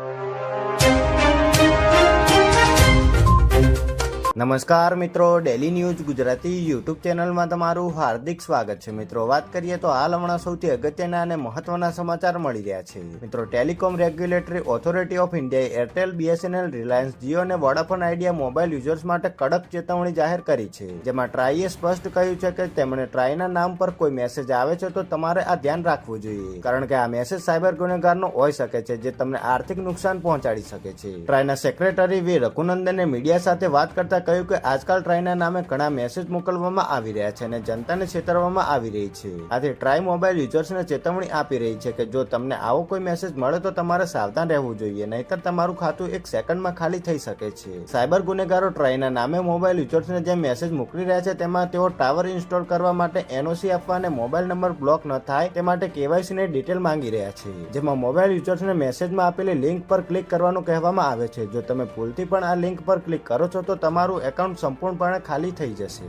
you. નમસ્કાર મિત્રો daily news Gujarati YouTube ચેનલમાં તમારું હાર્દિક સ્વાગત છે. મિત્રો, વાત કરીએ તો હાલ હમણાં સૌથી અગત્યના અને મહત્વના સમાચાર મળી રહ્યા છે. મિત્રો ટેલિકોમ રેગ્યુલેટરી ઓથોરિટી ઓફ ઇન્ડિયાએ એરટેલ બીએસએનએલ રિલાયન્સ જીઓ અને વોડાફોન આઈડિયા મોબાઈલ યુઝર્સ માટે કડક ચેતવણી જાહેર કરી છે. જેમાં ટ્રાઈએ સ્પષ્ટ કહ્યું છે કે તેમણે ટ્રાયના નામ પર કોઈ મેસેજ આવે છે તો તમારે આ ધ્યાન રાખવું જોઈએ. કારણ કે આ મેસેજ સાયબર ગુનેગારનો હોઈ શકે છે, જે તમને આર્થિક નુકસાન પહોંચાડી શકે છે. ટ્રાયના સેક્રેટરી વી. રઘુનંદને મીડિયા સાથે વાત કરતા કહ્યું કે આજકાલ ટ્રાયના નામે ઘણા મેસેજ મોકલવામાં આવી રહ્યા છે અને જનતાને છેતરવામાં આવી રહી છે. આથી ટ્રાય મોબાઈલ યુઝર્સને ચેતવણી આપી રહી છે કે જો તમને આવો કોઈ મેસેજ મળે તો તમારે સાવધાન રહેવું જોઈએ, નહીતર તમારું ખાતું એક સેકન્ડમાં ખાલી થઈ શકે છે. સાયબર ગુનેગારો ટ્રાયના નામે મોબાઈલ યુઝર્સને જે મેસેજ મોકલી રહ્યા છે તેમાં તેઓ ટાવર ઇન્સ્ટોલ કરવા માટે એનઓસી આપવા અને મોબાઈલ નંબર બ્લોક ન થાય તે માટે કેવાયસી ની ડિટેલ માંગી રહ્યા છે. જેમાં મોબાઈલ યુઝર્સને મેસેજમાં આપેલી લિંક પર ક્લિક કરવાનું કહેવામાં આવે છે. જો તમે ભૂલથી પણ આ લિંક પર ક્લિક કરો છો તો તમારું એકાઉન્ટ સંપૂર્ણપણે ખાલી થઈ જશે.